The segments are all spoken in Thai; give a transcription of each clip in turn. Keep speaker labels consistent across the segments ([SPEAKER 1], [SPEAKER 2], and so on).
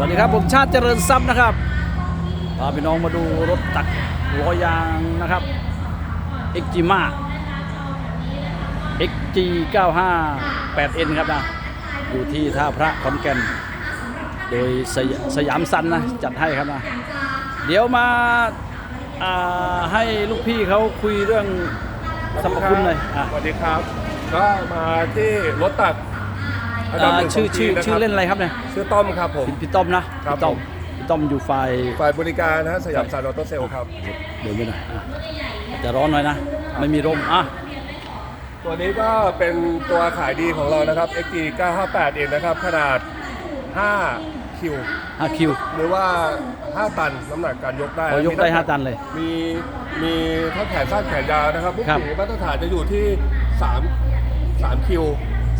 [SPEAKER 1] วัสดีครับผมชาติเจริญทรัพย์นะครับพาพี่น้องมาดูรถตักล้อยางนะครับ XG มา XG 958N ครับนะอยู่ที่ท่าพระขอนแก่น โดยสยสยามซันนะจัดให้ครับนะเดี๋ยวมาาให้ลูกพี่เขาคุยเรื่องสรรพคุณหน่อย
[SPEAKER 2] สวัสดีครับ ก็มาที่รถตัก อันดับ
[SPEAKER 1] อ่า
[SPEAKER 2] หนึ่ง
[SPEAKER 1] ชื่อ
[SPEAKER 2] ขง
[SPEAKER 1] ชื่อ
[SPEAKER 2] จีะคบ
[SPEAKER 1] ชื่อเล่นอะไรครับเนี่ย
[SPEAKER 2] ชื่อต้อมครับผม
[SPEAKER 1] พี่ต้อมนะครับพี่ต้อม
[SPEAKER 2] ผม
[SPEAKER 1] พี่ต้อมอยู่ฝ่าย
[SPEAKER 2] ฝ่ายบริการนะฮะสยามซานออโตเซลครับ
[SPEAKER 1] เดินไปหน่อยอะจะร้อนหน่อยนะ ไม่มีร่มอะ
[SPEAKER 2] ตัวนี้ก็เป็นตัวขายดีของเรานะครับ XG 958เองนะครับ ขนาด 5 คิว
[SPEAKER 1] 5 คิว
[SPEAKER 2] หรือว่า 5 ตัน น้ำหนักการยกได้
[SPEAKER 1] พอยกได้
[SPEAKER 2] มี
[SPEAKER 1] 5ตันเลย
[SPEAKER 2] มีมีทั้งแขนสั้นแขนยาวนะครับลูก
[SPEAKER 1] ครับ
[SPEAKER 2] สีมาตรฐานจะอยู่ที่ 3 3 คิว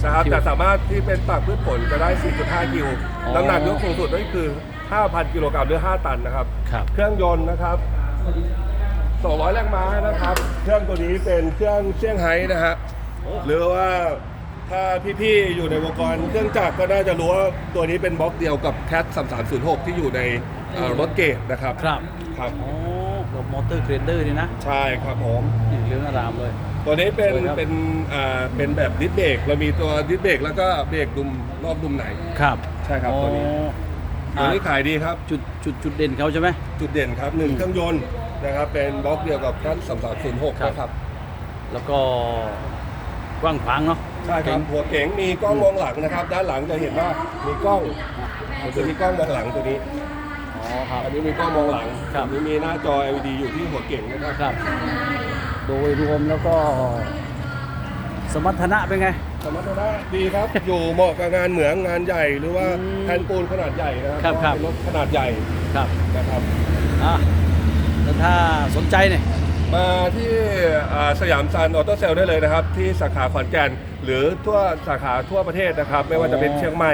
[SPEAKER 2] นะครับ
[SPEAKER 1] คิว
[SPEAKER 2] แต่สามารถที่เป็นตักพืชผลจะได้ 4.5คิว
[SPEAKER 1] อ๋อ
[SPEAKER 2] น้ำหนักยกสูงสุดก็คือ 5,000 กิโลกรัมหรือ 5 ตันนะครับ
[SPEAKER 1] ครับ
[SPEAKER 2] เครื่องยนต์นะครับ 200 แรงม้านะครับ เครื่องตัวนี้เป็นเครื่องเซี่ยงไฮ้นะฮะ หรือว่าถ้าพี่ๆ อยู่ในวงการเครื่องจักรก็น่าจะรู้ว่าตัวนี้เป็นบล็อกเดียวกับ CAT 3306 ที่อยู่ในเอ่อรถเกตนะครับ
[SPEAKER 1] ครับ
[SPEAKER 2] ครับ
[SPEAKER 1] โอ้กับมอเตอร์เกรนเดอร์นี่นะ
[SPEAKER 2] ใช่ครับผม
[SPEAKER 1] นี่เรื่องอารามเลย
[SPEAKER 2] ตัวนี้เป็น
[SPEAKER 1] สวยครับ
[SPEAKER 2] เป็นอ่าเป็นแบบดิสเบรกเรามีตัวดิสเบรกแล้วก็เบรกดุมรอบดุมไหน
[SPEAKER 1] ครับ
[SPEAKER 2] ใช่ครับตัวนี้
[SPEAKER 1] โอ้
[SPEAKER 2] ตัวนี้
[SPEAKER 1] อะ
[SPEAKER 2] ขายดีครับ
[SPEAKER 1] จุดจุดจุดเด่นเขาใช่ไหม
[SPEAKER 2] จุดเด่นครับหนึ่ง
[SPEAKER 1] อืม
[SPEAKER 2] เครื่องยนต์นะครับเป็นบล็อกเดียวกับ CAT 3306นะครับ
[SPEAKER 1] แล้วก็กว้างขวางเนาะ
[SPEAKER 2] ใช่ครับ
[SPEAKER 1] เก๋ง
[SPEAKER 2] หัวเก๋งมีกล้องมองหลังนะครับ ด้านหลังจะเห็นว่ามีกล้องมันจะมีกล้องมองหลังตัวนี้
[SPEAKER 1] อ๋อครับ
[SPEAKER 2] อันนี้มีกล้องมองหลัง
[SPEAKER 1] ครับ
[SPEAKER 2] อันนี้มีหน้าจอ LED อยู่ที่หัวเก๋งนะครับ
[SPEAKER 1] ครับ โดยรวมแล้วก็สมรรถนะเป็นไง
[SPEAKER 2] สมรรถนะดีครับ อยู่เหมาะกับงานเหมืองงานใหญ่หรือว่า
[SPEAKER 1] อืม
[SPEAKER 2] แผ่นปูนขนาดใหญ่นะค
[SPEAKER 1] ครั
[SPEAKER 2] รับ
[SPEAKER 1] ครับ
[SPEAKER 2] เป็นรถขนาดใหญ่
[SPEAKER 1] ครับ
[SPEAKER 2] นะครับ
[SPEAKER 1] อะแล้วถ้าสนใจเนี่ย
[SPEAKER 2] มาที่อ่าสยามซันออโต้เซลได้เลยนะครับ ที่สาขาขอนแก่นหรือทั่วสาขาทั่วประเทศนะครับ ไม่ว่าจะเป็น
[SPEAKER 1] อ๋อ
[SPEAKER 2] เชียงใหม่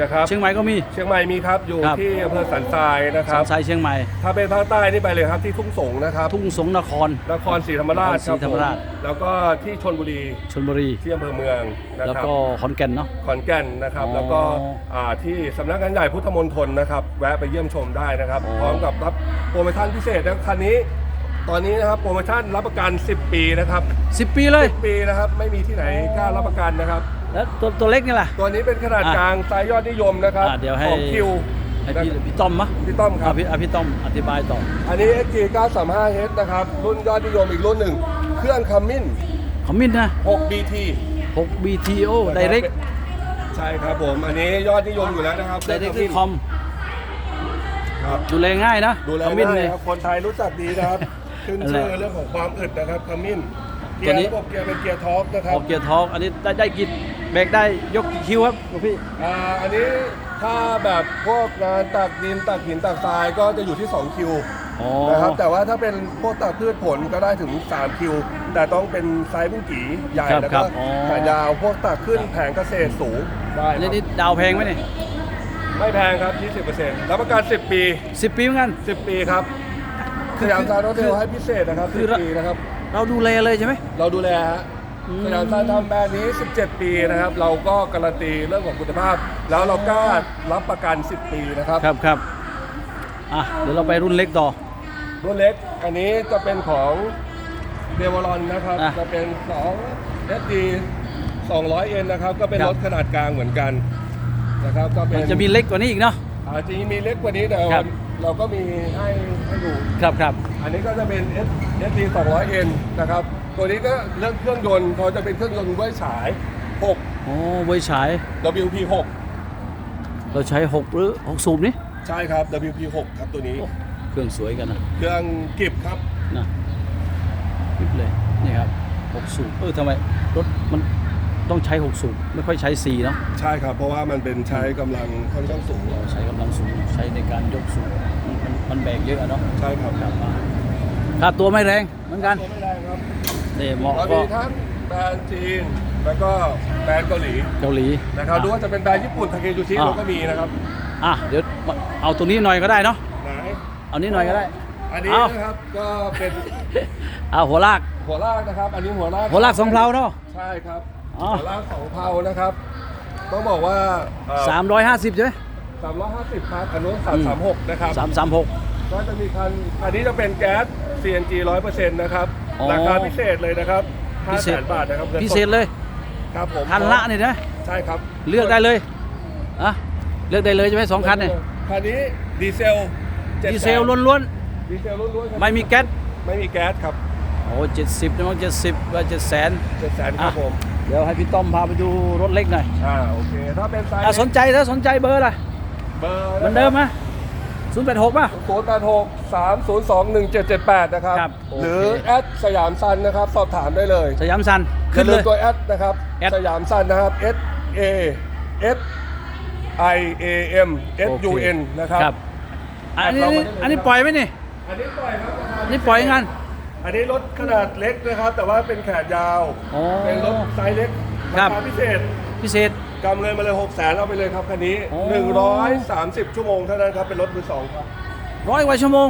[SPEAKER 2] นะครับ
[SPEAKER 1] เชียงใหม่ก็มี
[SPEAKER 2] เชียงใหม่มีครับ อยู่
[SPEAKER 1] ครับ
[SPEAKER 2] ที่อำเภอสันทรายนะค
[SPEAKER 1] สา
[SPEAKER 2] รับ
[SPEAKER 1] มสายเชียงใหม่
[SPEAKER 2] ถ้าเป็นภาคใต้นี่ไปเลยครับที่ทุ่งสงนะครับ
[SPEAKER 1] ทุ่งสงนคร
[SPEAKER 2] นครศรีธรรมราช
[SPEAKER 1] นครศรีธรรมราช
[SPEAKER 2] ผมแล้วก็ที่ชนบุรี
[SPEAKER 1] ชลบุรี
[SPEAKER 2] ที่อำเภอเมืองนะ
[SPEAKER 1] แล้ว
[SPEAKER 2] ครับ
[SPEAKER 1] ก็ขอนแก่นเนาะ
[SPEAKER 2] ขอนแก่นนะครับ
[SPEAKER 1] อ๋อ
[SPEAKER 2] แล้วก็อ่าที่สำนักงานใหญ่พุทธมณฑลนะครับ แวะไปเยี่ยมชมได้นะครับ
[SPEAKER 1] อ๋อ
[SPEAKER 2] พร้อมกับรับโปรโมชั่นพิเศษนะคันนี้ ตอนนี้นะครับโปรโมชั่นรับประกัน 10 ปีนะครับ
[SPEAKER 1] สิบปีเลย
[SPEAKER 2] 10 ปีนะครับ ไม่มีที่ไหนกล้ารับประกันนะครับ
[SPEAKER 1] แล้วตัวตัวเล็กนี่ล่ะ
[SPEAKER 2] ตัวนี้เป็นขนาด
[SPEAKER 1] อะ
[SPEAKER 2] กลางไซส์ยอดนิยมนะครับ
[SPEAKER 1] อะเดี๋ยวให้
[SPEAKER 2] ของคิว
[SPEAKER 1] ให้พี่พี่ต้อมมะ
[SPEAKER 2] พี่ต้อมค
[SPEAKER 1] อะ
[SPEAKER 2] รับ
[SPEAKER 1] พี่อะพี่ต้อมอธิบายต่อ
[SPEAKER 2] อันนี้ XG 935H นะครับ รุ่นยอดนิยมอีกรุ่นหนึ่ง เครื่องคัมมิน
[SPEAKER 1] คอมมินนะ
[SPEAKER 2] 6 BT
[SPEAKER 1] 6 BTO Direct
[SPEAKER 2] ใช่ครับผม อันนี้ยอดนิยมอยู่แล้วนะครับ
[SPEAKER 1] Direct
[SPEAKER 2] เครื่อง
[SPEAKER 1] คอม
[SPEAKER 2] ครับ
[SPEAKER 1] ดูแลง่ายนะ
[SPEAKER 2] ดูแล
[SPEAKER 1] คอมมิน
[SPEAKER 2] ง่าย
[SPEAKER 1] เลย
[SPEAKER 2] ครับ คนไทยรู้จักดีนะครับ ขึ้น
[SPEAKER 1] อะไร
[SPEAKER 2] ชื่อเรื่องของความอึดนะครับคัมมินเกี
[SPEAKER 1] ตั
[SPEAKER 2] ยวร์
[SPEAKER 1] นี้
[SPEAKER 2] ระบบเกียร์เป็นเกียร์ท็อปนะค
[SPEAKER 1] อ
[SPEAKER 2] รับ
[SPEAKER 1] อกเกียร์ทอกอันนี้ได้ได้กี่เบ รกได้ยกกี่คิวครับหลวงพี่
[SPEAKER 2] อ่าอันนี้ถ้าแบบพวกงานตักดินตักหินตักทรายก็จะอยู่ที่ 2 คิว
[SPEAKER 1] อ๋อ
[SPEAKER 2] นะครับแต่ว่าถ้าเป็นพวกตักพืชผลก็ได้ถึง 3 คิว แต่ต้องเป็นไซส์บุ้งกี่ใหญ่
[SPEAKER 1] ครับ
[SPEAKER 2] แล้ว
[SPEAKER 1] ครั
[SPEAKER 2] ก็
[SPEAKER 1] บอ๋อ
[SPEAKER 2] ขายาวพวกตักขึ้นแผงเกษตรสูงได้ค
[SPEAKER 1] อัน
[SPEAKER 2] รั
[SPEAKER 1] นี้
[SPEAKER 2] บ
[SPEAKER 1] นี่ดาวแพงไหมเนี่ย
[SPEAKER 2] ไม่แพงครับ 20%รับประกัน 10 ปี
[SPEAKER 1] สิบปีเหมือนกัน
[SPEAKER 2] 10 ปีครับสยามซาร์โนเทลให้พิเศษนะครับ
[SPEAKER 1] คือ
[SPEAKER 2] 10 ปีนะครับ
[SPEAKER 1] เราดูแลเลยใช่ไหม
[SPEAKER 2] เราดูแลฮะ
[SPEAKER 1] อืม
[SPEAKER 2] สยามซาร์ทำแบรนด์นี้ 17 ปีนะครับ เราก็การันตีเรื่องของคุณภาพ แล้วเรากล้ารับประกัน 10 ปีนะครับ
[SPEAKER 1] ครับครับอะเดี๋ยวเราไปรุ่นเล็กต่อ
[SPEAKER 2] รุ่นเล็กอันนี้จะเป็นของเดวอลอนนะครับ
[SPEAKER 1] อะ
[SPEAKER 2] จะเป็น2 SD 200N นะครับ ก็เป็น
[SPEAKER 1] ครับ
[SPEAKER 2] รถขนาดกลางเหมือนกันนะครับ ก็เป็
[SPEAKER 1] มันนจะมีเล็กกว่านี้อีกเนาะ
[SPEAKER 2] อาจจะมีเล็กกว่านี้แต่
[SPEAKER 1] ครับ
[SPEAKER 2] เราก็มีให้ให้ดู
[SPEAKER 1] ครับครับ
[SPEAKER 2] อันนี้ก็จะเป็น S SD 200N นะครับ ตัวนี้ก็เรื่องเครื่องยนต์เขาจะเป็นเครื่องยนต์ไว้ฉาย6
[SPEAKER 1] โอ้ไว้ฉาย
[SPEAKER 2] WP
[SPEAKER 1] เราใช้6หรือ6สูบนี่
[SPEAKER 2] 6ใช่ครับ WP 6ครับตัวนี้
[SPEAKER 1] โอ้เครื่องสวยกันนะ
[SPEAKER 2] เครื่องกิบครับ
[SPEAKER 1] นะคลิปเลยนี่ครับ6สูบเออทำไมรถมันต้องใช้6สูบไม่ค่อยใช้4เนาะ
[SPEAKER 2] ใช่ครับ เพราะว่ามันเป็นใช้กำลังค่อนข้างสูง
[SPEAKER 1] เราใช้กำลังสูงใช้ในการยกสูบมันมันมันแบกเยอะอะเนาะ
[SPEAKER 2] ใช่ครับ
[SPEAKER 1] ครับมาค่าตัวไม่แรงเหมือนกัน
[SPEAKER 2] ตัวไม่แรงครับ
[SPEAKER 1] นี่เหมาะ
[SPEAKER 2] เรา
[SPEAKER 1] ก็
[SPEAKER 2] มีทั้งแบรนด์จีน แล้วก็แบรนด์เกาหลี
[SPEAKER 1] เกาหลี
[SPEAKER 2] นะครับดูว่าจะเป็นแบรนด์ญี่ปุ่นทาเคจูชิ
[SPEAKER 1] อ่า
[SPEAKER 2] เราก็มีนะครับ
[SPEAKER 1] อะเดี๋ยวเอาตัวนี้หน่อยก็ได้เนาะ
[SPEAKER 2] ไหน
[SPEAKER 1] เอานี้หน่อยก็ได้
[SPEAKER 2] อันนี้
[SPEAKER 1] เอา
[SPEAKER 2] นะครับก็เป็น
[SPEAKER 1] เอาหัวลาก
[SPEAKER 2] หัวลากนะครับ อันนี้หัวลาก
[SPEAKER 1] หัวลากสองเพลาเนาะ
[SPEAKER 2] ใช่ครับ
[SPEAKER 1] อ๋อ
[SPEAKER 2] หัวลากสองเพลานะครับต้องบอกว่าเอ่อ
[SPEAKER 1] สามร้อยห้าสิบใช่ไหม
[SPEAKER 2] 350ครับอันนู้น336นะครับ
[SPEAKER 1] สามสามหก
[SPEAKER 2] ก็จะมีคันอันนี้จะเป็นแก๊ส CNG 100%นะครับ
[SPEAKER 1] อ๋อ
[SPEAKER 2] ราคาพิเศษเลยนะครับ
[SPEAKER 1] พิ
[SPEAKER 2] 5
[SPEAKER 1] เศ
[SPEAKER 2] แส
[SPEAKER 1] ษ
[SPEAKER 2] นบาทนะครับงินสด
[SPEAKER 1] พิเศษเลย
[SPEAKER 2] ครับผม
[SPEAKER 1] คันละนี่นะ
[SPEAKER 2] ใช่ครับ
[SPEAKER 1] เลือกได้เลยอะเลือกได้เลยใช่ไหมสองคันเนี่ย
[SPEAKER 2] คันนี้ดีเซล700,000
[SPEAKER 1] ดีเซลล้วน
[SPEAKER 2] ดีเซลล้วนๆครับ
[SPEAKER 1] ๆไม่มีแก๊ส
[SPEAKER 2] ไม่มีแก๊สครับ
[SPEAKER 1] โอ้เจ็ดสิบนะมั้งเจ็ดสิบว่าเจ็ดแสน
[SPEAKER 2] 700,000ครับผม
[SPEAKER 1] เดี๋ยวให้พี่ต้อมพาไปดูรถเล็กหน่อย
[SPEAKER 2] อ่าโอเคถ้าเป็นไซส์
[SPEAKER 1] อะสนใจถ้าสนใจเบอร์ล่ะ
[SPEAKER 2] เบอร์
[SPEAKER 1] เหมือนเดิมไหม ศูนย์แปดหกป่ะ
[SPEAKER 2] ศูนย์แปดหกสามศูนย์สองหนึ่งเจ็ดเจ็ดแปดนะครับ
[SPEAKER 1] ครับโอเค
[SPEAKER 2] หรือแอดสยามซันนะครับ สอบถามได้เลย
[SPEAKER 1] สยามซัน
[SPEAKER 2] อย่า
[SPEAKER 1] ขึ้น
[SPEAKER 2] ลื
[SPEAKER 1] เล
[SPEAKER 2] ม
[SPEAKER 1] ย
[SPEAKER 2] ตัวแอดนะครับ
[SPEAKER 1] แอด
[SPEAKER 2] สยามซันนะครับ S A S I A M S U N นะครับ
[SPEAKER 1] ครับ อันนี้
[SPEAKER 2] เรามาได้เลย
[SPEAKER 1] อันนี้ปล่อยไหมนี่
[SPEAKER 2] อันนี้ปล่อยครับ
[SPEAKER 1] อันนี้ปล่อยงาน
[SPEAKER 2] อันนี้รถขนาดเล็กนะครับ แต่ว่าเป็นแขนยาว
[SPEAKER 1] อ๋อ
[SPEAKER 2] เป็นรถไซส์เล็ก
[SPEAKER 1] ครั
[SPEAKER 2] รา
[SPEAKER 1] บ
[SPEAKER 2] คาพิเศษ
[SPEAKER 1] พิเศษ
[SPEAKER 2] กำเงินมาเลย6 0 0 0 0เอาไปเลยครับคันนี้
[SPEAKER 1] โอ้
[SPEAKER 2] 130 ชั่วโมงเท่านั้นครับ เป็นรถมือสองครับ
[SPEAKER 1] ร้อยกว่าชั่วโมง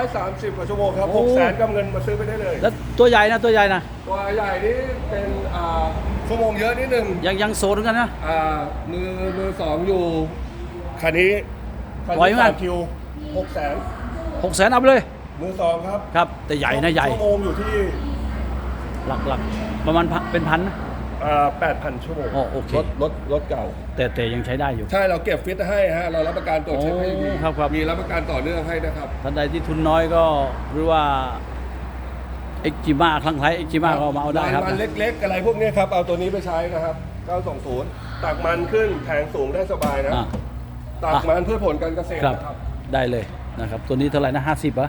[SPEAKER 2] 130กว่าชั่วโมงครับ
[SPEAKER 1] โอ้
[SPEAKER 2] 6 0 0 0 0กำเงินมาซื้อไปได้เลย
[SPEAKER 1] แล้วตัวใหญ่นะตัวใหญ่นะ
[SPEAKER 2] ตัวใหญ่นี่เป็นอ่าชั่วโมงเยอะนิดนึง
[SPEAKER 1] ยังยังโซนเหมือนกันนะ
[SPEAKER 2] อ่ามือมือสองอยู่คันนี้คัน
[SPEAKER 1] ปล่อย
[SPEAKER 2] นี้
[SPEAKER 1] มั้
[SPEAKER 2] สายมคิวหกแสน
[SPEAKER 1] หกแสนเอาไปเลย
[SPEAKER 2] มือสองครับ
[SPEAKER 1] ครับ แต่ใหญ่นะใหญ่
[SPEAKER 2] ชั่วโมงอยู่ที่
[SPEAKER 1] หลักหลักประมาณพันเป็นพันนะ
[SPEAKER 2] แปดพันชั่วโมง
[SPEAKER 1] อ๋อโอเค
[SPEAKER 2] รถรถรถเก่า
[SPEAKER 1] แต่แต่ยังใช้ได้อยู่
[SPEAKER 2] ใช่เราเก็บฟิตให้ฮะเรารับประกันตรวจเช็คให้ดี
[SPEAKER 1] โอ้ครับครับ
[SPEAKER 2] มีรับประกันต่อเนื่องให้นะครับ
[SPEAKER 1] ท่านใดที่ทุนน้อยก็หรือว่าเอ็กจิมาครั้งไทยเอ็กจิมาก็เอามาเอาได้ครับ
[SPEAKER 2] มันเล็ก ๆ อะไรพวกนี้ครับ เอาตัวนี้ไปใช้นะครับ 920 ตักมันขึ้นแผงสูงได้สบายนะ
[SPEAKER 1] อะ
[SPEAKER 2] ตักมันเพื่อผลการเกษตร
[SPEAKER 1] ครับ
[SPEAKER 2] นะครับ
[SPEAKER 1] ได้เลยนะครับ ตัวนี้เท่าไหร่นะห้าสิบอะ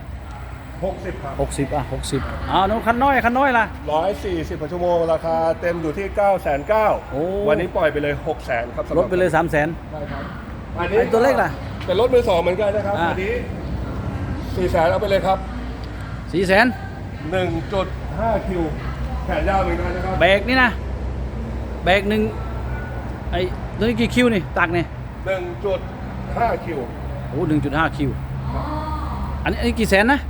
[SPEAKER 2] 60ครับ
[SPEAKER 1] หกสิบอะหกสิบอ้าวน้องคันน้อยคันน้อยล่ะ
[SPEAKER 2] 140กว่าชั่วโมงราคาเต็มอยู่ที่9 9 0 0
[SPEAKER 1] โอ้
[SPEAKER 2] 0วันนี้ปล่อยไปเลย6 0 0 0 0 0ครับสำห
[SPEAKER 1] ล
[SPEAKER 2] รับ
[SPEAKER 1] ดไปเลยสามแสน
[SPEAKER 2] ใช่ครับ
[SPEAKER 1] ไอ้ตัวเล็กล่ะ
[SPEAKER 2] เป็นรถมือสองเหมือนกันนะครับ
[SPEAKER 1] อ่า
[SPEAKER 2] อันนี้4แสนเอาไปเลยครับ
[SPEAKER 1] สี่แสน
[SPEAKER 2] 1.5คิวแขนยาวเหมือนกันนะครับ
[SPEAKER 1] เบรกนี่นะเบรกหนึ่งไอ้ตัวนี้กี่คิวนี่ตักเนี่ย
[SPEAKER 2] 1.5คิว
[SPEAKER 1] โอ้หนึ่งจุดห้าคิวอันนี้อันนี้กี่แสนนะ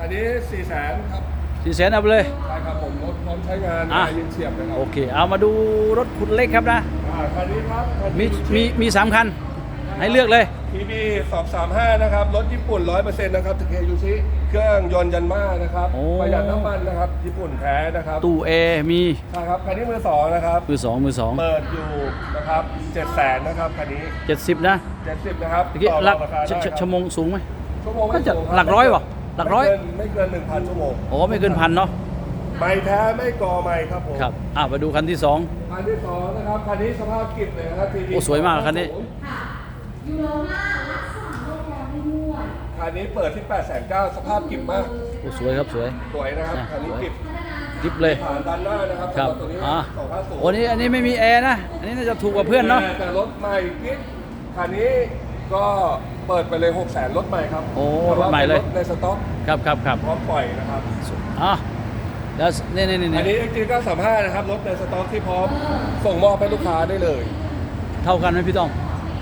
[SPEAKER 2] อันนี้4แสนครับ
[SPEAKER 1] สี่แสนเอาไปเลย
[SPEAKER 2] ใช่ครับผมรถพร้อมใช้งาน
[SPEAKER 1] อะ
[SPEAKER 2] ยินเฉียบนะครับ
[SPEAKER 1] โอเค เอามาดูรถขุดเล็กครับนะ
[SPEAKER 2] อ่าคันนี้ครับคัน
[SPEAKER 1] มี
[SPEAKER 2] นี้
[SPEAKER 1] มีมีสามคัน ให้เลือกเลย
[SPEAKER 2] ทีบี235นะครับรถญี่ปุ่น100%นะครับถึงเคยูชิเครื่องยนต์ยันมานะครับ
[SPEAKER 1] โอ้
[SPEAKER 2] ประหยัดน้ำมันนะครับญี่ปุ่นแท้นะครับ
[SPEAKER 1] ตู้แอร์มี
[SPEAKER 2] ใช่ครับคันนี้มือสองนะครับ
[SPEAKER 1] มือสองมือสอง
[SPEAKER 2] เปิดอยู่นะครับ7แสนนะครับคันนี้
[SPEAKER 1] เจ็ดสิบนะ
[SPEAKER 2] 70นะครับ
[SPEAKER 1] เมื่อกี้
[SPEAKER 2] ต่อ
[SPEAKER 1] หลัก
[SPEAKER 2] ราคาได้
[SPEAKER 1] ช
[SPEAKER 2] ครับ
[SPEAKER 1] ชั่วโมงสูงไหม
[SPEAKER 2] ชั่วโมงไม่
[SPEAKER 1] ก็จะ
[SPEAKER 2] สูงคบ
[SPEAKER 1] หลักร้อยวะ หลักร้อย
[SPEAKER 2] ไม่เกินไม่เกิน1,000ชั่วโมง
[SPEAKER 1] โอ้ไม่เกินพันเนาะ
[SPEAKER 2] ไม่แท้ไม่กอไม่ครับผม
[SPEAKER 1] ครับอะไปดูคันที่สอง
[SPEAKER 2] คันที่สองนะครับคันนี้สภาพกิจเลยนะครับ TD
[SPEAKER 1] โอ้สวยมากคันนี้
[SPEAKER 3] ยูโรห้ารักษาโรคร้อนได้ด้วย
[SPEAKER 2] คันนี้เปิดที่8 9 0 0 0สภาพกิจมาก
[SPEAKER 1] โอ้สวยครับสวย
[SPEAKER 2] สวยนะครับ
[SPEAKER 1] อะ
[SPEAKER 2] คันนี้
[SPEAKER 1] สวย
[SPEAKER 2] กิจ
[SPEAKER 1] ดิบเลย
[SPEAKER 2] ผ่านด้านหน้านะครับ
[SPEAKER 1] ครับ
[SPEAKER 2] สำหตัวนี้
[SPEAKER 1] อะ
[SPEAKER 2] 250
[SPEAKER 1] โอ้นี่อันนี้ไม่มีแอร์นะอันนี้น่าจะถูกกว่าเพื่อนเนาะ
[SPEAKER 2] แต่รถใหม่กิ๊กคันนี้ ก็เปิดไปเลย6 0 0 0 0 0รถใหม่ครับ
[SPEAKER 1] โอ้รถใหม่เลย
[SPEAKER 2] แต่ว่าป็นรถในสต็อก
[SPEAKER 1] ครับครับครับ
[SPEAKER 2] พร้อมปล่อยนะครับ
[SPEAKER 1] อะแล้วนี่นี่นี่
[SPEAKER 2] อัน
[SPEAKER 1] นี่
[SPEAKER 2] นี้ XG 935นะครับรถในสต็อกที่พร้อมส่งมอบให้ลูกค้าได้เลย
[SPEAKER 1] เท่ากันไหมพี่ต้อง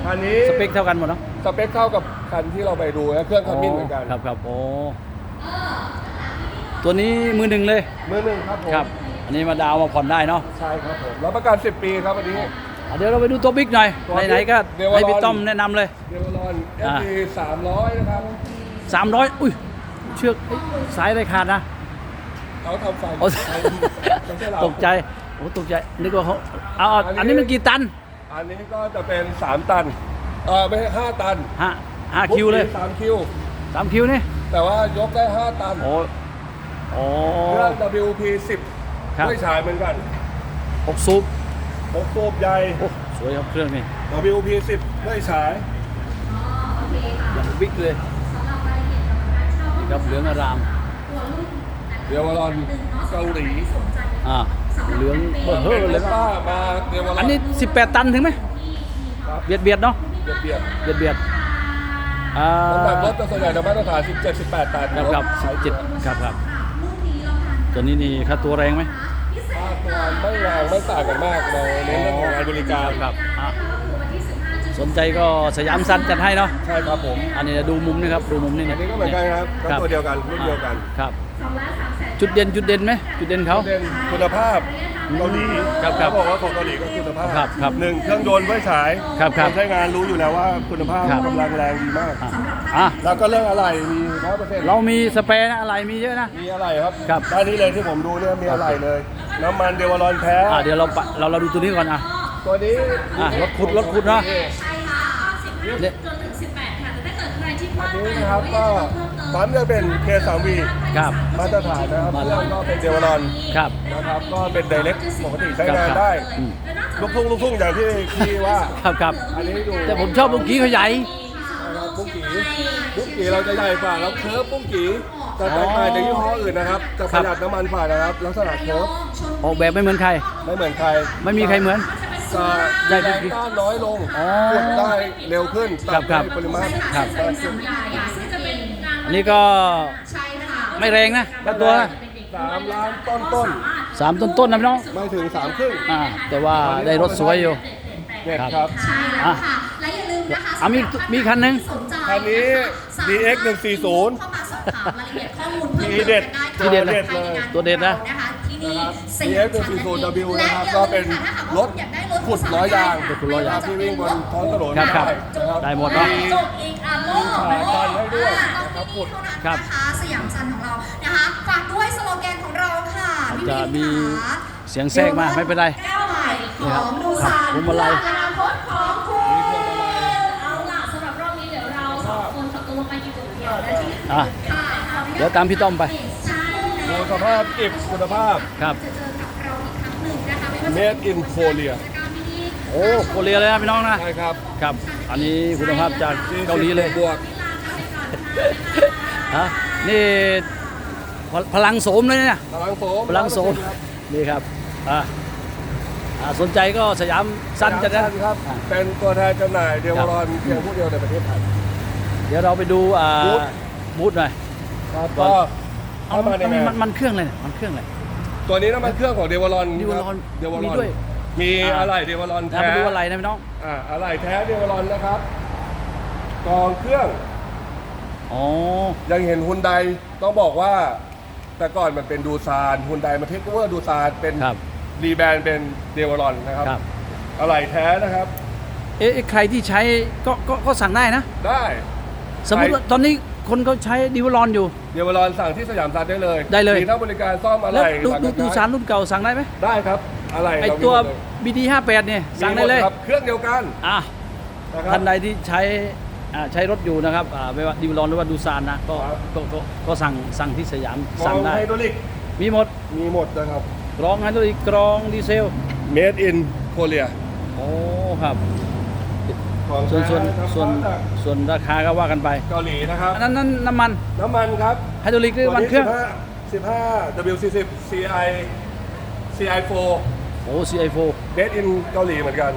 [SPEAKER 2] คันนี้
[SPEAKER 1] สเปคเท่ากันหมดเนาะ
[SPEAKER 2] สเปคเข้ากับคันที่เราไปดูนะเครื่องคันมินเหมือนกัน
[SPEAKER 1] ครับครับโอ้ตัวนี้มือหนึ่งเลย
[SPEAKER 2] มือหนึ่งครับผม
[SPEAKER 1] ครับ อันนี้มาดาวน์มาผ่อนได้เนาะ
[SPEAKER 2] ใช่ครับผมรับประกัน 10 ปีครับอันนี้
[SPEAKER 1] อะ เดี๋ยวเราไปดูตัวบิ๊กหน่อย
[SPEAKER 2] ตัวบิ๊ก
[SPEAKER 1] ไหนๆก็
[SPEAKER 2] เดี๋ยว
[SPEAKER 1] ให้พี่
[SPEAKER 2] รอ
[SPEAKER 1] ต้อมแนะนำเลย
[SPEAKER 2] เดวลอน
[SPEAKER 1] อ่า
[SPEAKER 2] FD 300นะครับ
[SPEAKER 1] 300อุ้ยเชือกเอ้ยสายอะไรขาดนะ
[SPEAKER 2] เขาทำไฟ
[SPEAKER 1] โอ้
[SPEAKER 2] ไม่ใช่เรา
[SPEAKER 1] ตกใจโอ้ตกใจนึกว่าเขาเอาเอาอันนี้มันกี่ตัน
[SPEAKER 2] อันนี้ก็จะเป็น3ตันเออไม่ใช่5ตัน
[SPEAKER 1] ห้าห้าคิวเลย
[SPEAKER 2] สามคิว
[SPEAKER 1] สามคิวนี่
[SPEAKER 2] แต่ว่ายกได้5ตัน
[SPEAKER 1] โอ้โอ้
[SPEAKER 2] เครื่อง WP
[SPEAKER 1] ครับ
[SPEAKER 2] 10ไม่ฉายเหมือนกัน
[SPEAKER 1] หกสู บ
[SPEAKER 2] 6สูบใหญ่
[SPEAKER 1] โอ้สวยครับเครื่องนี่
[SPEAKER 2] WP 10ไม่ฉาย
[SPEAKER 1] อย่างบิ๊กเลยนี่ครับเหลืองอาราม
[SPEAKER 2] เดวลอนเกาหลี
[SPEAKER 1] อ่าเหลืองเบอร์เฮอ
[SPEAKER 2] เป็น
[SPEAKER 1] ร์เลย
[SPEAKER 2] รถ
[SPEAKER 1] นะ
[SPEAKER 2] ป้ามาเดวลอน
[SPEAKER 1] อันนี้ 18 ตันถึงไหม
[SPEAKER 2] ครับ
[SPEAKER 1] เบียดเบียดเนาะ
[SPEAKER 2] เบียดเบียด
[SPEAKER 1] เบียดเบียดอ่า
[SPEAKER 2] น้ำหนักรถจะส่วนใหญ่จะมาตรฐาน17 18ตัน
[SPEAKER 1] ครับครับ
[SPEAKER 2] สาย
[SPEAKER 1] เจ็ดครับครับตัวนี้นี่ค่าตัวแรงไหม
[SPEAKER 2] ค่าตัว ไม่แรงไม่ต่างกันมากเราเน้นเรื่องของงานบริการ
[SPEAKER 1] ครับอะสนใจก็สยามซันจัดให้เนาะ
[SPEAKER 2] ใช่ครับผม
[SPEAKER 1] อันนี้ดูมุมนี่ครับดูมุมนี่
[SPEAKER 2] อันนี้ก็เหมือนกันครับก็ตัวเดียวกันรุ่นเดียวกัน
[SPEAKER 1] ครับ จุดเด่นจุดเด่นไหมจุดเด่นเขา
[SPEAKER 2] เด่นคุณภาพเกาหลี
[SPEAKER 1] ครับครับ
[SPEAKER 2] เขาบอกว่าของเกาหลีก็คุณภาพ
[SPEAKER 1] ครับครับ
[SPEAKER 2] หนึ่งเครื่องยนต์ไว้ฉาย
[SPEAKER 1] ครับครับ
[SPEAKER 2] นใช้งานรู้อยู่แล้วว่าคุณภาพ
[SPEAKER 1] ครับ
[SPEAKER 2] กำลังแรงดีมาก
[SPEAKER 1] อะอะ
[SPEAKER 2] แล้วก็เรื่องอะไรมีร้อยเปอร์เซ็นต์
[SPEAKER 1] เรามีสเปรย์นะอะไรมีเยอะนะ
[SPEAKER 2] มีอะไรครับ
[SPEAKER 1] ครับ
[SPEAKER 2] ด้านนี้เลยที่ผมดูเนี่ยมีอะไรเลย น้ำมันเดวอลอนแท้
[SPEAKER 1] อะเดี๋ยวเราปะเราเราดูตัวนี้ก่อนอะ
[SPEAKER 2] ตัวนี้
[SPEAKER 1] อะรถขุดรถขุดเนอะ
[SPEAKER 3] ใช่ค่ะ10
[SPEAKER 1] เนี่ย
[SPEAKER 3] จนถึง 18 ค่ะ แต่ถ้าเกิดใครที่พลาด
[SPEAKER 2] อัน
[SPEAKER 3] ไป
[SPEAKER 2] นี้
[SPEAKER 3] หรือ
[SPEAKER 2] นะครับ
[SPEAKER 3] ว่าอยา
[SPEAKER 2] ก็
[SPEAKER 3] กจะเพิ่มเติม
[SPEAKER 2] ปั๊มจะเป็น K3V
[SPEAKER 1] ครับ
[SPEAKER 2] มาตรฐานนะครับ
[SPEAKER 1] มาตร
[SPEAKER 2] เครื่
[SPEAKER 1] ฐา
[SPEAKER 2] อนงก็เป็นเดวอลอน
[SPEAKER 1] ครับ
[SPEAKER 2] นะครับก็เป็นไดเรกปกติใช้งาน
[SPEAKER 1] ครับ
[SPEAKER 2] ได้
[SPEAKER 1] อืม
[SPEAKER 2] ลูกทุ่งลูกทุ่งอย่างที่พี่ว่า
[SPEAKER 1] ครับครับ
[SPEAKER 2] อันนี้ดู
[SPEAKER 1] แต่ผมชอบบุกี้เขาใหญ่
[SPEAKER 2] นะครั บปุ้งกีปุ้งกีเราจะใหญ่กว่าแล้วเคิร์ฟปุ้งกีจะแตกต่างจากยี่ห้ออื่นนะครับ จะประหยัดน้ำมันกว่านะครับลักษณะเคิร์ฟ
[SPEAKER 1] ออกแบบไม่เหมือนใคร
[SPEAKER 2] ไม่เหมือนใคร
[SPEAKER 1] ไม่มีใครเหมือน
[SPEAKER 2] จะ
[SPEAKER 1] ใหญ่
[SPEAKER 2] แร
[SPEAKER 1] ปุ้ง
[SPEAKER 2] ง
[SPEAKER 1] กี
[SPEAKER 2] ต้านน้อยลง
[SPEAKER 1] อ๋อ
[SPEAKER 2] กดได้เร็วขึ้น
[SPEAKER 1] ครั
[SPEAKER 2] ตั
[SPEAKER 1] บ
[SPEAKER 2] ด
[SPEAKER 1] ครั
[SPEAKER 2] ได้
[SPEAKER 1] บ
[SPEAKER 2] ปริมาณ
[SPEAKER 1] ครับ
[SPEAKER 2] มากขึ้น
[SPEAKER 3] ซึ่งจะเป็นการ
[SPEAKER 1] อันนี้ก็
[SPEAKER 3] ใช่ค่ะ
[SPEAKER 1] ไม่แรงนะค่าตัว
[SPEAKER 2] สามล้านต้นต้น
[SPEAKER 1] สามต้นต้นๆนะพี่น้อง
[SPEAKER 2] ๆไม่ถึงสามครึ่ง
[SPEAKER 1] อ่าแต่ว่าได้รถสวยอยู่
[SPEAKER 2] เน็ต
[SPEAKER 1] ครับ
[SPEAKER 2] ครับ
[SPEAKER 3] ใช่แล้วค่ะ และอย่าลืมนะคะ
[SPEAKER 1] อะมีมีคันหนึ่ง
[SPEAKER 3] สนใจ
[SPEAKER 2] คันนี้ DX 140
[SPEAKER 3] เข้ามาสอบถามรายละเอียดข้อมูลเพิ่ม
[SPEAKER 2] ทีเด็ด
[SPEAKER 1] ทีเด็ดนะ
[SPEAKER 2] เลย
[SPEAKER 1] ตัวเด็ดนะ
[SPEAKER 3] นะคะที่นี่
[SPEAKER 2] นะครับ
[SPEAKER 3] สยาม
[SPEAKER 2] DX 140W นะครับก็เป็นรถขุดล้อยาง
[SPEAKER 1] รถขุดล้อยาง
[SPEAKER 2] ที่วิ่งบนท้องถนน
[SPEAKER 1] ครับครับ
[SPEAKER 2] นะครับ
[SPEAKER 1] ได้หมดเนาะ
[SPEAKER 3] จบอีกอะโลก
[SPEAKER 2] มีฉายกันให้ด้วยนะครับขุด
[SPEAKER 1] ครับ
[SPEAKER 3] นะคะสยามจันทร์ของเรานะคะฝากด้วยสโลแกนของเราค่ะพี่
[SPEAKER 1] จะ
[SPEAKER 3] มิ้น
[SPEAKER 1] มี
[SPEAKER 3] ค่ะ
[SPEAKER 1] เสียงแทรกมาไม่เป็นไร
[SPEAKER 3] ก้าวใหม่ของดู
[SPEAKER 1] ครับ
[SPEAKER 3] ซาน
[SPEAKER 1] พวงมาลัย
[SPEAKER 3] อนาค อะ
[SPEAKER 4] ค่ะ
[SPEAKER 3] ขออนุญาต
[SPEAKER 1] เดี๋ยวตามพี่ต้อมไป
[SPEAKER 3] ใช่แล้ว
[SPEAKER 2] ดูสภาพอิบคุณภาพ
[SPEAKER 1] ครับ
[SPEAKER 3] จะเจอกับเราอีกครั้งหนึ่งนะคะไม่ว่าจะ
[SPEAKER 2] Made in Korea
[SPEAKER 3] กิจกรรมดีๆ
[SPEAKER 1] โอ้โคเรียเลยนะพี่น้องนะ
[SPEAKER 2] ใช่ครับ
[SPEAKER 1] ครับ อันนี้คุณภาพจากเกาหลีเลย
[SPEAKER 2] บวก
[SPEAKER 1] ฮะนี่พพลังโสมเลยเนี่ย
[SPEAKER 2] พลังโสม
[SPEAKER 1] พลังโสมนี่ครับอะอ่าสนใจก็สยามสั้นจะ
[SPEAKER 2] สั้
[SPEAKER 1] นะ
[SPEAKER 2] นครับ
[SPEAKER 1] อะ
[SPEAKER 2] เป็นตัวแทนจำหน่ายเดวอรอนเพียงผู้เดียวในประเทศไทย
[SPEAKER 1] เดี๋ยวเราไปดูอ่า
[SPEAKER 2] บูธ
[SPEAKER 1] บูธหน่อย
[SPEAKER 2] ครับ
[SPEAKER 1] ก่อน
[SPEAKER 2] ก็
[SPEAKER 1] เอา
[SPEAKER 2] เข้ามาใน
[SPEAKER 1] มัน
[SPEAKER 2] งา
[SPEAKER 1] มัน
[SPEAKER 2] น
[SPEAKER 1] มันเครื่องอะไรเนี่ยมันเครื่องอะไร
[SPEAKER 2] ตัวนี้น้ำมันเครื่องของเดวอรอน
[SPEAKER 1] Devolon
[SPEAKER 2] เดวอร
[SPEAKER 1] มี
[SPEAKER 2] อน
[SPEAKER 1] ด้วย
[SPEAKER 2] มี
[SPEAKER 1] อ่า
[SPEAKER 2] อะไรเดวอรอน
[SPEAKER 1] นะ
[SPEAKER 2] แท้
[SPEAKER 1] มาดูอะไรนะพี่น้อง
[SPEAKER 2] อ่าอะไรแท้เดวอรอนนะครับกองเครื่อง
[SPEAKER 1] อ๋อ
[SPEAKER 2] ยังเห็นฮุนไดต้องบอกว่า แต่ก่อนมันเป็นดูซานฮุนไดมาเทคโอเวอร์ดูซานเป็น
[SPEAKER 1] ครับ
[SPEAKER 2] รีแบรนด์เป็นเดวอรอนนะครับ
[SPEAKER 1] ครับ
[SPEAKER 2] อะไรแท้นะครับ
[SPEAKER 1] เอ๊ะใครที่ใช้ก็ก็ก็สั่งได้นะ
[SPEAKER 2] ได้
[SPEAKER 1] สมมติว่าตอนนี้ คนเขาใช้ดิวลอนอยู่
[SPEAKER 2] เดวอรอนสั่งที่สยามซันได้เลย
[SPEAKER 1] ได้เลย
[SPEAKER 2] มีทั้งบริการซ่อมอะไร
[SPEAKER 1] แล้วดู
[SPEAKER 2] หลัง
[SPEAKER 1] ดู
[SPEAKER 2] ก
[SPEAKER 1] ดู
[SPEAKER 2] ร
[SPEAKER 1] สารรุ่นเก่าสั่งได้ไหม
[SPEAKER 2] ได้ครับอะไร
[SPEAKER 1] ไอ
[SPEAKER 2] เรามี
[SPEAKER 1] ตัว
[SPEAKER 2] หมดเลย
[SPEAKER 1] BD 58เนี่ยสั่งได้เลย
[SPEAKER 2] มีหมครับเครื่องเดียวกัน
[SPEAKER 1] อะ
[SPEAKER 2] นะครับ
[SPEAKER 1] ท่านใดที่ใช้อ่าใช้รถอยู่นะครับอ่าไม่ว่าดิวลอนหรือว่าดูซานนะก็
[SPEAKER 2] ครับ
[SPEAKER 1] ก็ก็ก็สั่งสั่งที่สยาม
[SPEAKER 2] ม
[SPEAKER 1] สั่
[SPEAKER 2] องง
[SPEAKER 1] ได้
[SPEAKER 2] ไฮดรอลิก
[SPEAKER 1] มีหมด
[SPEAKER 2] มีหมดนะครับ
[SPEAKER 1] กรองไฮดรอลิกกรองดีเซล
[SPEAKER 2] Made in Korea
[SPEAKER 1] โอ้ครับ
[SPEAKER 2] ของ
[SPEAKER 1] ส่วนส่วนส่วนส่วนราคาก็ว่ากันไป
[SPEAKER 2] เกาหลีนะครับ
[SPEAKER 1] อันนั้นนั้นน้ำมัน
[SPEAKER 2] น้ำมันครับ
[SPEAKER 1] ไฮดรอลิกหรือน้ำมันเครื่อง
[SPEAKER 2] 15 W40 CI CI4
[SPEAKER 1] โอ้ CI4
[SPEAKER 2] เดดอินเกาหลีเหมือนกัน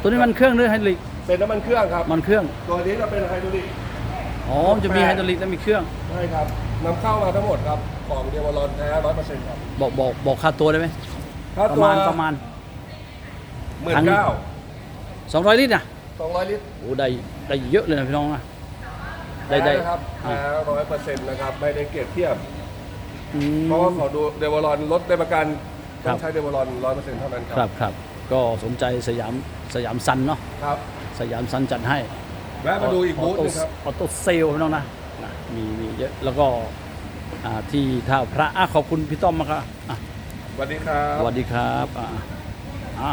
[SPEAKER 1] ตัวนี้มันเครื่องหรือไฮดรอลิก
[SPEAKER 2] เป็นน้ำมันเครื่องครับ
[SPEAKER 1] มันเครื่อง
[SPEAKER 2] ตัวนี้จะเป็นไฮดรอลิก
[SPEAKER 1] อ๋อจะมีไฮดรอลิกและมีเครื่อง
[SPEAKER 2] ใช่ครับนำเข้ามาทั้งหมดครับของเดวอลอนแท้ร้อยเปอร์เซ็นต์ครับ
[SPEAKER 1] บอกบอกบอกค่าตัวได้ไหม
[SPEAKER 2] ค่าตัว
[SPEAKER 1] ประมาณประมาณ
[SPEAKER 2] หมื่นเก้า
[SPEAKER 1] สองร้อ
[SPEAKER 2] ยลิตรนะ 200 ลิตร
[SPEAKER 1] โอ้ได้ได้เยอะเลยนะพี่น้องนะ ได้ได้
[SPEAKER 2] นะครับร้อยเปอร์เซ็นต์นะครับไม่ได้เกรดเทียบ
[SPEAKER 1] ม
[SPEAKER 2] เพราะว่าขอดูเดวอลอนรถได้ประกันต้องใช้เดวอลอนร้อยเปอร์เซ็นต์เท่านั้นครับ
[SPEAKER 1] ครั
[SPEAKER 2] บ
[SPEAKER 1] ครับก็สนใจสยามสยามซันเนาะ
[SPEAKER 2] ครับ
[SPEAKER 1] สยามซันจัดให้
[SPEAKER 2] แวะมาดูอีกบูธนึงครับ
[SPEAKER 1] ออโต้เซลพี่น้องนะนะมีมีเยอะแล้วก็ที่ท่าพระอขอบคุณพี่ต้อมมากครับอะ
[SPEAKER 2] สวัสดีครับ
[SPEAKER 1] สวัสดีครับอ่าอะ